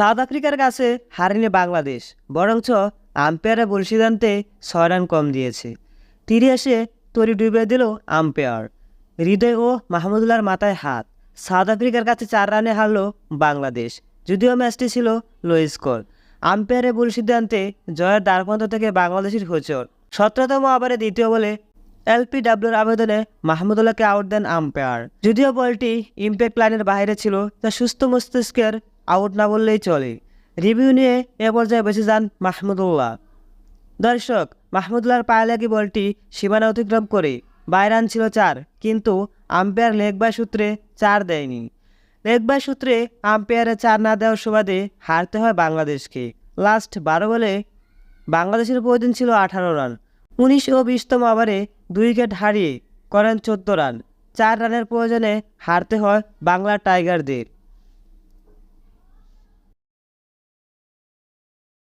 South আফ্রিকার কাছে হারেনি বাংলাদেশ, বরঞ্চ আম্পায়ারের ভুল সিদ্ধান্তে ছয় রান কম দিয়েছে। তীরে এসে তরি ডুবে দিল আম্পায়ার। হৃদয় ও মাহমুদুল্লাহর মাথায় হাত। সাউথ আফ্রিকার কাছে চার রানে হারল বাংলাদেশ, যদিও ম্যাচটি ছিল লো স্কোর। আম্পায়ারের ভুল সিদ্ধান্তে জয়ের দ্বারপ্রান্ত থেকে বাংলাদেশের হোচর সতেরোতম ওভারে দ্বিতীয় বলে এলপিডাব্লিউর আবেদনে মাহমুদুল্লাহকে আউট দেন আম্পায়ার। যদিও বলটি ইম্প্যাক্ট লাইনের বাইরে ছিল তা সুস্থ মস্তিষ্কের আউট না বললেই চলে। রিভিউ নিয়ে এ পর্যায়ে বেঁচে যান মাহমুদুল্লাহ। দর্শক, মাহমুদুল্লাহর পায়ে লাগি বলটি সীমানা অতিক্রম করে বাইরে ছিল চার, কিন্তু আম্পায়ার লেগ বাই সূত্রে চার দেয়নি। লেগ বাই সূত্রে আম্পায়ারে চার না দেওয়ার সুবাদে হারতে হয় বাংলাদেশকে। লাস্ট বারো বলে বাংলাদেশের প্রয়োজন ছিল আঠারো রান। উনিশ ও বিশতম ওভারে দুই উইকেট হারিয়ে করেন চোদ্দ রান। চার রানের প্রয়োজনে হারতে হয় বাংলা টাইগারদের।